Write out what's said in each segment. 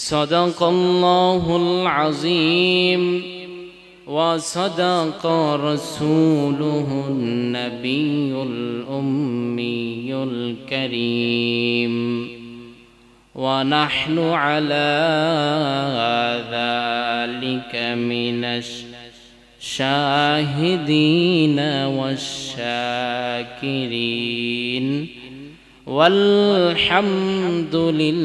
صدق الله العظيم وصدق رسوله النبي الأمي الكريم ونحن على ذلك من الشاهدين والشاكرين والحمد لله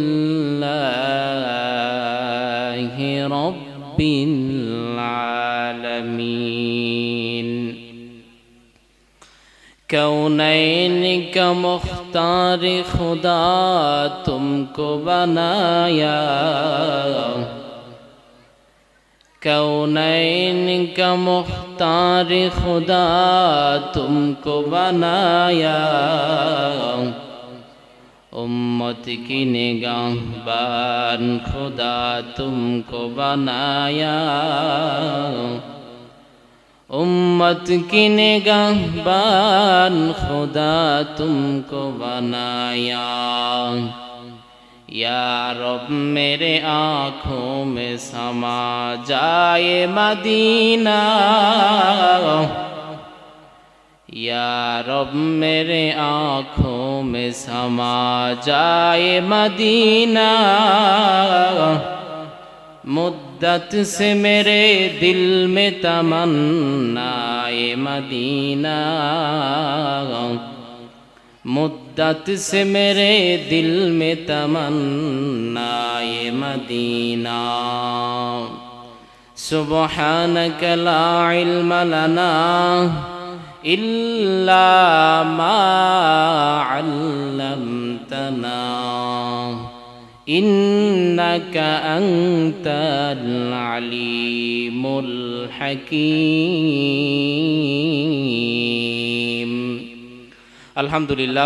رب العالمين. كونين كمختار مختار خدا تم کو بنایا کونین مختار خدا تم کو بنایا उम्मत की निगाहबान खुदा तुमको बनाया। उम्मत की निगाहबान खुदा तुमको बनाया। यार मेरे आँखों में समा जाए मदीना। या रब मेरे आँखों में समा जाए मदीना मुद्दत से मेरे दिल में तमन्नाए मदीना मुद्दत से मेरे दिल में तमन्नाए मदीना सुबहानक ला इल्म लना আলহামদুলিল্লাহ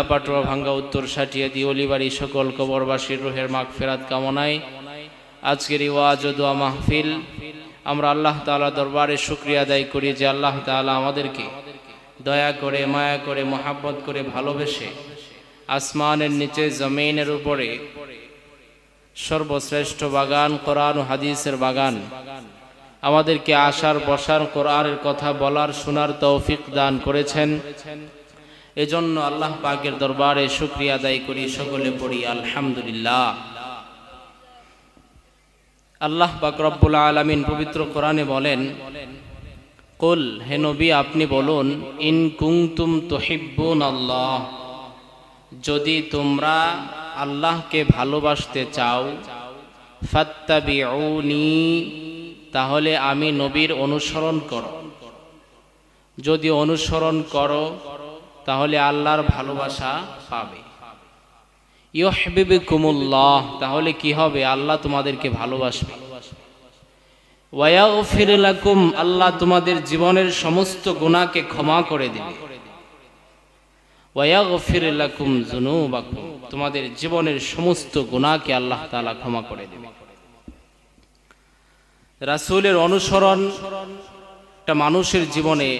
পাটুয়া ভাঙ্গা উত্তর সাটিয়া দিওলিবাড়ি সকল কবরবাসীর রোহের মাগ ফেরাত কামনায় আজকের ওয়াজ মাহফিল আমরা আল্লাহ তাআলা দরবারে শুক্রিয়া আদায় করি যে আল্লাহ তাআলা আমাদেরকে দয়া করে, মায়া করে, মোহাব্বত করে ভালোবেসে আসমানের নিচে, জমিনের উপরে সর্বশ্রেষ্ঠ বাগান, কোরআন হাদিসের বাগান। আমাদেরকে আসার, বসার, কোরআনের কথা বলার, শোনার তৌফিক দান করেছেন। এজন্য আল্লাহ পাকের দরবারে শুক্রিয়া আদায় করি, সকলে পড়ি, আলহামদুলিল্লাহ। আল্লাহ পাক রব্বুল আলামিন পবিত্র কোরআনে বলেন কুল, হে নবী, আপনি বলুন, ইন কুংতুম তুহিব্বুন আল্লাহ যদি তোমরা আল্লাহকে ভালোবাসতে চাও, ফাত্তাবিউনি তাহলে আমি নবীর অনুসরণ করো। যদি অনুসরণ করো, তাহলে আল্লাহর ভালোবাসা পাবে। ইয়হবিবিকুমুল্লাহ তাহলে কি হবে? আল্লাহ তোমাদেরকে ভালোবাসবে। ওয়ায়াগফির লাকুম, আল্লাহ তোমাদের জীবনের সমস্ত গুনাহকে ক্ষমা করে দিবে। ওয়াগফির লাকুম যুনুবাকুম, তোমাদের জীবনের সমস্ত গুনাহকে আল্লাহ তাআলা ক্ষমা করে দেবে। রাসূলের অনুসরণ একটা মানুষের জীবনে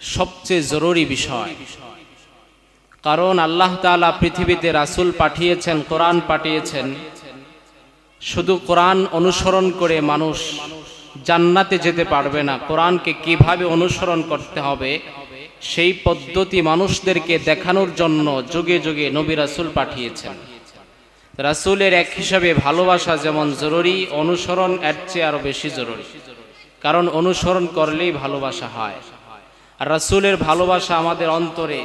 সবচেয়ে জরুরি বিষয়। কারণ আল্লাহ তাআলা পৃথিবীতে রাসূল পাঠিয়েছেন, কোরআন পাঠিয়েছেন। শুধু কোরআন অনুসরণ করে মানুষ জান্নাতে যেতে পারবে না। কোরআনকে কীভাবে অনুসরণ করতে হবে? সেই পদ্ধতি মানুষদেরকে দেখানোর জন্য যুগে যুগে নবী রাসুল পাঠিয়েছেন। রাসুলের এক হিসাবে ভালোবাসা যেমন জরুরি, অনুসরণ এর চেয়ে আরও বেশি জরুরি। কারণ অনুসরণ করলেই ভালোবাসা হয়। আর রাসুলের ভালোবাসা আমাদের অন্তরে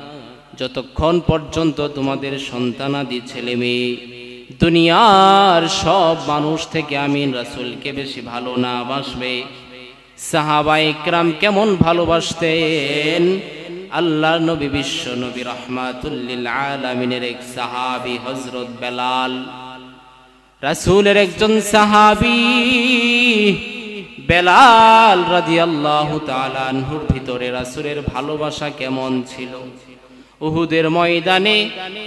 যতক্ষণ পর্যন্ত তোমাদের সন্তানাদি ছেলে মেয়ে, দুনিয়ার সব মানুষ থেকে আমিন রাসুলকে বেশি ভালো না বাসবে। সাহাবা ইকরাম কেমন ভালোবাসতেন? আল্লাহ নবী বিশ্ব নবী রহমাতুল্লিল আলমিনের এক সাহাবি হজরত বেলাল। রাসূলের একজন সাহাবী বেলাল রাদিয়াল্লাহু তাআলা আনহুর ভিতরে রাসূলের ভালোবাসা কেমন ছিল? উহুদের ময়দানে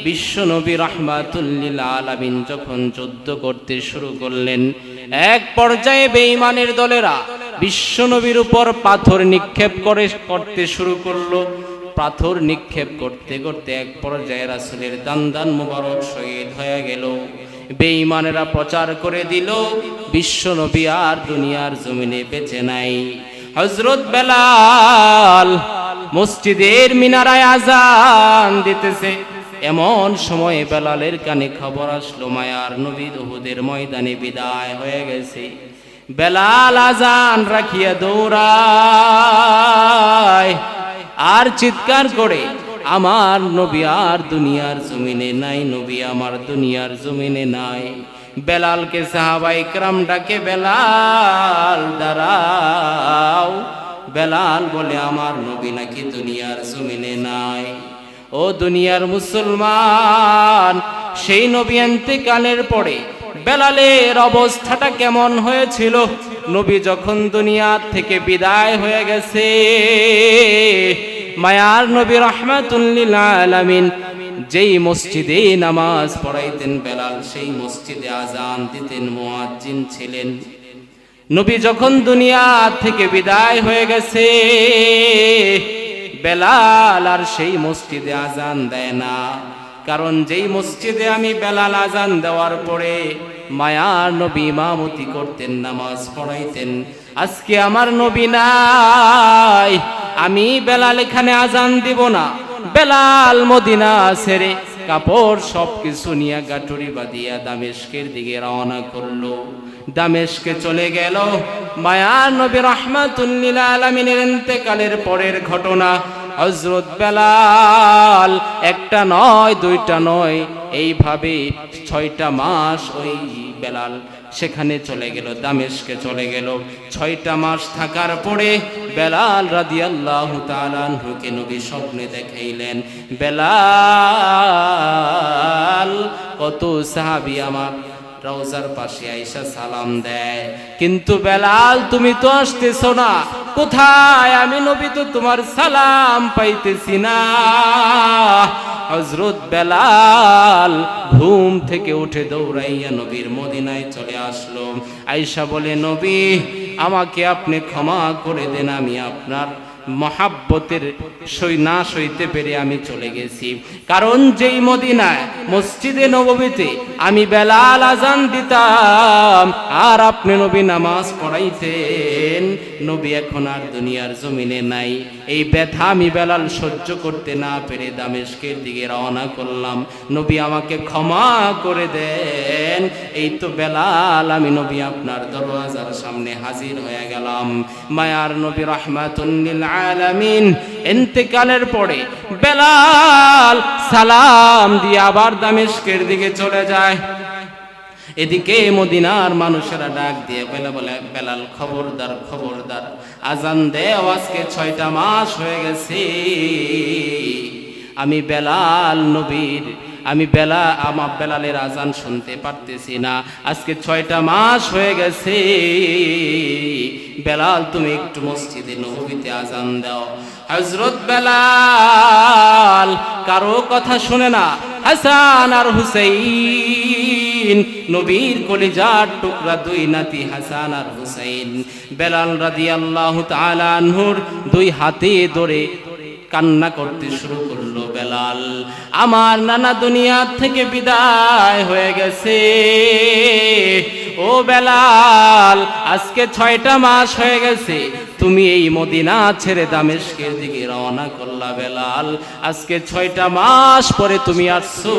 বিশ্বনবী রাহমাতুল্লিল আলামিন যখন যুদ্ধ করতে শুরু করলেন, এক পর্যায়ে বেঈমানের দলেরা বিশ্বনবীর উপর পাথর নিক্ষেপ করে করতে শুরু করল। পাথর নিক্ষেপ করতে করতে এক পর্যায়ে রাসূলের দান্দান মুবারক শহীদ হয়ে গেল। বেঈমানেরা প্রচার করে দিল বিশ্বনবী আর দুনিয়ার জমিনে বেঁচে নাই। হজরত বেলাল মসজিদের মিনারায় আজান দিতেছে। এমন সময় বেলালের কানে খবর আসলো, মায়ার নবী উহুদের ময়দানে বিদায় হয়ে গেছে। বেলাল আজান রাখিয়া দৌড়ায়, আর চিৎকার করে, আমার নবী আর দুনিয়ার জমিনে নাই, নবী আমার দুনিয়ার জমিনে নাই। বেলালকে সাহাবাই ক্রাম ডাকে, বেলাল, দাঁড়াও। বেলাল বলে, আমার নবী নাকি দুনিয়ার জমিনে নাই? ও দুনিয়ার মুসলমান, সেই নবী কানের পরে বেলালের অবস্থাটা কেমন হয়েছিল? নবী যখন দুনিয়া থেকে বিদায় হয়ে গেছে, মায়ার নবী রহমাতুল্লিল আলামিন যেই মসজিদে নামাজ পড়াইতেন, বেলাল সেই মসজিদে আজান দিতেন, মুয়াজ্জিন ছিলেন। নবী যখন দুনিয়া থেকে বিদায় হয়ে গেছে, বেলাল আর সেই মসজিদে আজান দেয় না। কারণ যেই মসজিদে আমি বেলাল আজান দেওয়ার পরে মায়ার নবী ইমামতি করতেন, নামাজ পড়াইতেন। আজকে আমার নবী নাই, আমি বেলাল এখানে আজান দিব না। বেলাল মদিনা ছেড়ে কাপড় সব কিছু নিয়ে গাটুরি বাঁধিয়া দামেশকের দিকে রওনা করল। দামেশকে চলে গেল। মায়া নবী রহমাতুল্লিল আলমিনের ইন্তেকালের পরের ঘটনা। হজরত বেলাল, একটা নয়, দুইটা নয়, এইভাবে ছয়টা মাস ওই বেলাল সেখানে চলে গেল দামেশকে চলে গেল। ছয়টা মাস থাকার পরে বেলাল রাদিয়াল্লাহু তাআলাহুকে নবী স্বপ্নে দেখাইলেন, বেলাল, কত সাহাবী আমার, রওজার পাশে আইসা সালাম দেয়। কিন্তু বেলাল, তুমি তো আসতেছ না, কোথায়? আমি নবী তো তোমার সালাম পাইতেছি না। হজরত বেলাল ঘুম থেকে উঠে দৌড়াইয়া নবীর মদিনায় চলে আসলো। আইসা বলে, নবী, আমাকে আপনি ক্ষমা করে দেন, আমি আপনার মহাব্বতের সই না সইতে পেরে আমি চলে গেছি। কারণ যেই মদিনায়, মসজিদে নবমীতে আমি বেলাল আজান দিতাম, আর আপনি নবী নামাজ পড়াইতেন, নবী এখন আর দুনিয়ার জমিনে নাই। এই ব্যথা আমি বেলাল সহ্য করতে না পেরে দামেশকের দিকে রওনা করলাম। নবী আমাকে ক্ষমা করে দেন। এই তো বেলাল, আমি নবী আপনার দরওয়াজার সামনে হাজির হয়ে গেলাম। মায়ার নবী রহমাতুল্লিল আলামিন। ইন্তেকালের পরে বেলাল সালাম দিয়ে আবার দামেশকের দিকে চলে যায়। এদিকে মদিনার মানুষেরা ডাক দিয়ে বলে বলে, বেলাল, খবরদার খবরদার, আজান দেও আজকে ছয়টা মাস হয়ে গেছে। আমি বেলাল নবীর আমি বেলা, আমার বেলালের আজান শুনতে পারতেছি না। আজকে ছয়টা মাস হয়ে গেছে। বেলাল, তুমি একটু মসজিদে নবীতে আজান দাও। হজরত বেলাল কারও কথা শুনে না। হাসান আর হুসাইন নবীর কলিজার টুকরা দুই নাতি হাসান আর হুসাইন। বেলাল রাদিয়াল্লাহু তাআলা আনহুর দুই হাতে ধরে কান্না করতে শুরু করল। বেলাল আমার নানা দুনিয়া থেকে বিদায় হয়ে গেছে। ও বেলাল, আজকে ছয়টা মাস হয়ে গেছে। তুমি এই মদিনা ছেড়ে দামেশকের দিকে রওনা করলা বেলাল। আজকে ছয়টা মাস পরে তুমি আসছো।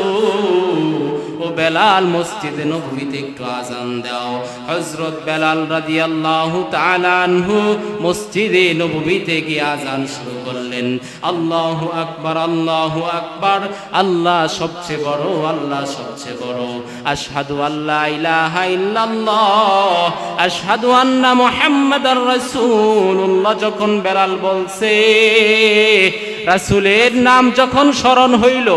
ও বেলাল মসজিদে নবীতে একটু আজান দাও। হজরত বেলাল রাদিয়াল্লাহু তাআলা আনহু মসজিদে নবীতে গিয়ে আজান শুরু করলেন। আল্লাহু আকবার আল্লাহু আকবার, আল্লাহ সবচেয়ে বড়, আল্লাহ সবচেয়ে বড়। আশহাদু আল্লা ইলাহা ইল্লাল্লাহ, আশহাদু আন্না মুহাম্মাদার রাসূলুল্লাহ। যখন বেলাল বলছে, রাসূলের নাম যখন স্মরণ হইল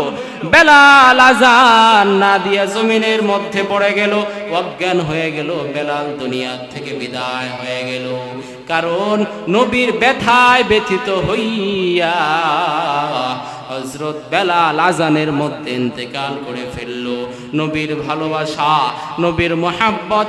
বেলাল আজান না দিয়া জমিনের মধ্যে পড়ে গেল। অজ্ঞান হয়ে গেল, বেলাল দুনিয়ার থেকে বিদায় হয়ে গেল। কারণ নবীর ব্যথায় ব্যথিত হইয়া হজরত বেলাল আজানের মধ্যে ইন্তেকাল করে ফেলল। নবীর ভালোবাসা, নবীর মোহাব্বত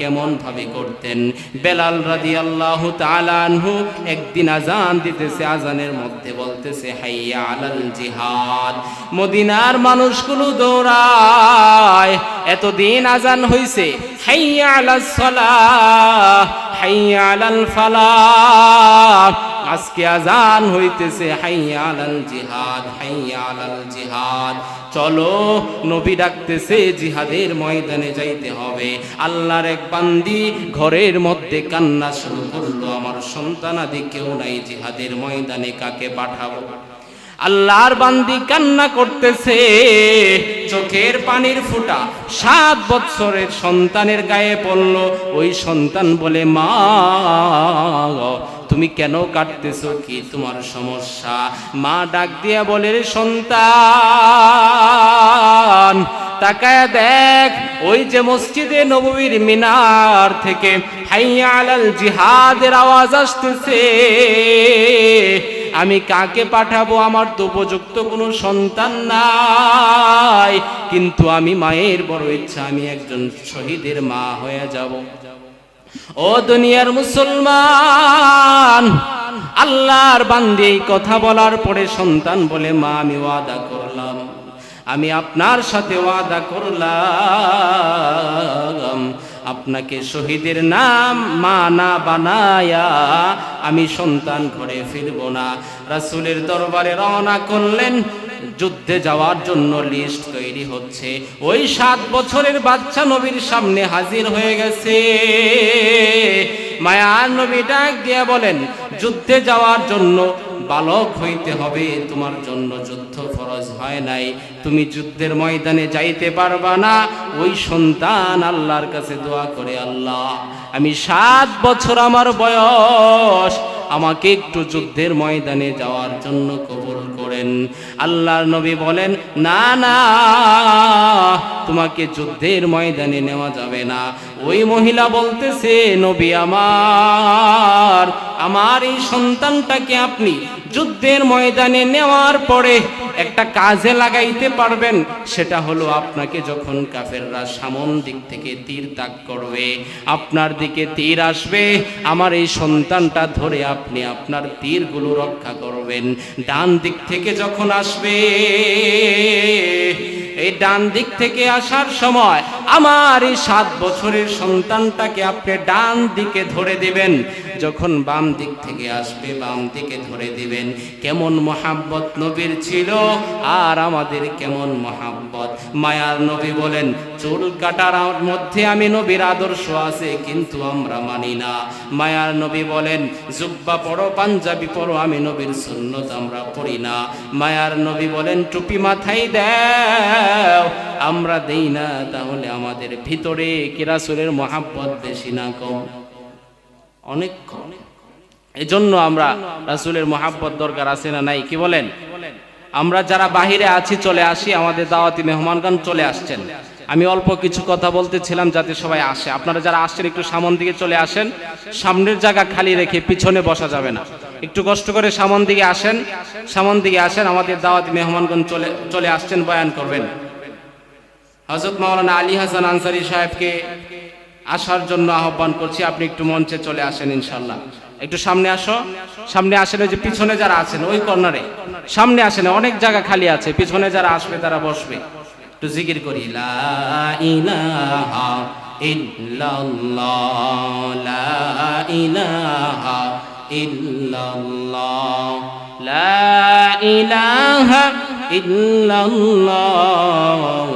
কেমন ভাবে করতেন? বেলাল রাদি আল্লাহ তালানহু একদিন আজান দিতেছে আজানের মধ্যে বলতেছে, হাইয়া আলাল জিহাদ। মদিনার মানুষগুলো দৌড়ায়, এতদিন আজান হইছে, হাইয়া আলাস সালাহ, হাইয়া আলাল ফালাহ। আজকে আজান হইতেছে, হাইয়া আলাল জিহাদ, হাইয়া আলাল জিহাদ। চলো, নবী ডাকতেছে, জিহাদের ময়দানে যাইতে হবে। আল্লাহর এক বান্দি ঘরের মধ্যে কান্না শুরু করল, আমার সন্তানাদি কেউ নাই, জিহাদের ময়দানে কাকে পাঠাবো? আল্লাহর বান্দি কান্না করতেছে, চোখের পানির ফুটা সাত বৎসরের সন্তানের গায়ে পড়ল, ওই সন্তান বলে, মা তুমি কেন কাটতেছো কি তোমার সমস্যা? মা ডাক দিয়া বলে, "রে সন্তান, তাকায় দেখ, ওই যে মসজিদে নববীর মিনার থেকে হাইয়া আলাল জিহাদের আওয়াজ আসতেছে। আমি কাকে পাঠাবো? আমার তো উপযুক্ত কোনো সন্তান নাই। কিন্তু আমি মায়ের বড় ইচ্ছা, আমি একজন শহীদের মা হয়ে যাব। ও দুনিয়ার মুসলমান, আল্লাহর বান্দি কথা বলার পরে সন্তান বলে, মা, আমি ওয়াদা করলাম। আমি আপনার সাথে ওয়াদা করলাম। আপনাকে শহীদের নাম মা না বানায়া আমি সন্তান ঘরে ফিরব না। রাসূলের দরবারে রওনা করলেন। যুদ্ধে যাওয়ার জন্য লিস্ট তৈরি হচ্ছে। ওই সাত বছরের বাচ্চা নবীর সামনে হাজির হয়ে গেছে। মায়ার নবী ডাক দিয়া বলেন, যুদ্ধে যাওয়ার জন্য বালক হইতে হবে, তোমার জন্য যুদ্ধ হয় নাই। তুমি যুদ্ধের ময়দানে যাইতে পারবা না। ওই সন্তান আল্লাহর কাছে দোয়া করে, আল্লাহ, আমি সাত বছর আমার বয়স। আমাকে একটু যুদ্ধের ময়দানে যাওয়ার জন্য কবুল করেন। আল্লাহর নবী বলেন, না না, তোমাকে যুদ্ধের ময়দানে নেওয়া যাবে না। ওই মহিলা বলতেছে, নবী আমার আমার এই সন্তানটাকে আপনি যুদ্ধের ময়দানে নেওয়ার পরে একটা কাজে লাগাইতে পারবেন, সেটা হলো আপনাকে যখন কাফেররা সামন দিক থেকে তীর তাক করবে, আপনার দিকে তীর আসবে, আমার এই সন্তানটা ধরে আপনি আপনার তীরগুলো রক্ষা করবেন। ডান দিক থেকে যখন আসবে, এই ডান দিক থেকে আসার সময় আমার এই সাত বছরের সন্তানটাকে আপনি ডান দিকে ধরে দিবেন। যখন বাম দিক থেকে আসবে, বাম দিকে ধরে দিবেন। কেমন মহাব্বত নবীর ছিল, আর আমাদের কেমন মহাব্বত। মায়ার নবী বলেন, চুল কাটার মধ্যে আমি নবীর আদর্শ আছে, কিন্তু আমরা মানি না। মায়ার নবী বলেন, জুব্বা পড়ো পাঞ্জাবি পড়ো আমি নবীর সুন্নত আমরা পড়ি না। মায়ার নবী বলেন, টুপি মাথায় দেও, আমরা দেই না, তাহলে আমাদের ভিতরে কিরাসুরের মহাব্বত বেশি না কম? অনেক এই জন্য আমরা রাসুলের মহাব্বত দরকার আছে না নাই? কি বলেন? আমরা যারা বাহিরে আছি, চলে আসি, আমাদের দাওয়াতি মেহমানগণ চলে আসছেন। আমি অল্প কিছু কথা বলতেছিলাম যাতে সবাই আসে। আপনারা যারা আসছেন, একটু সামন দিকে চলে আসেন। সামনের জায়গা খালি রেখে পিছনে বসা যাবে না। একটু কষ্ট করে সামন দিকে আসেন। সামন দিকে আসেন, আমাদের দাওয়াতি মেহমানগণ চলে চলে আসছেন, বয়ান করবেন। হজরত মাওলানা আলী হাসান আনসারি সাহেবকে আসার জন্য আহ্বান করছি, আপনি একটু মঞ্চে চলে আসেন ইনশাল্লাহ একটু সামনে আসো। সামনে ওই যে পিছনে যারা আছেন, ওই কর্নারে। সামনে আসেন, অনেক জায়গা খালি আছে, পিছনে যারা আসবে তারা বসবে। একটু জিকির করি, লা ইলাহা ইল্লাল্লাহ, লা লা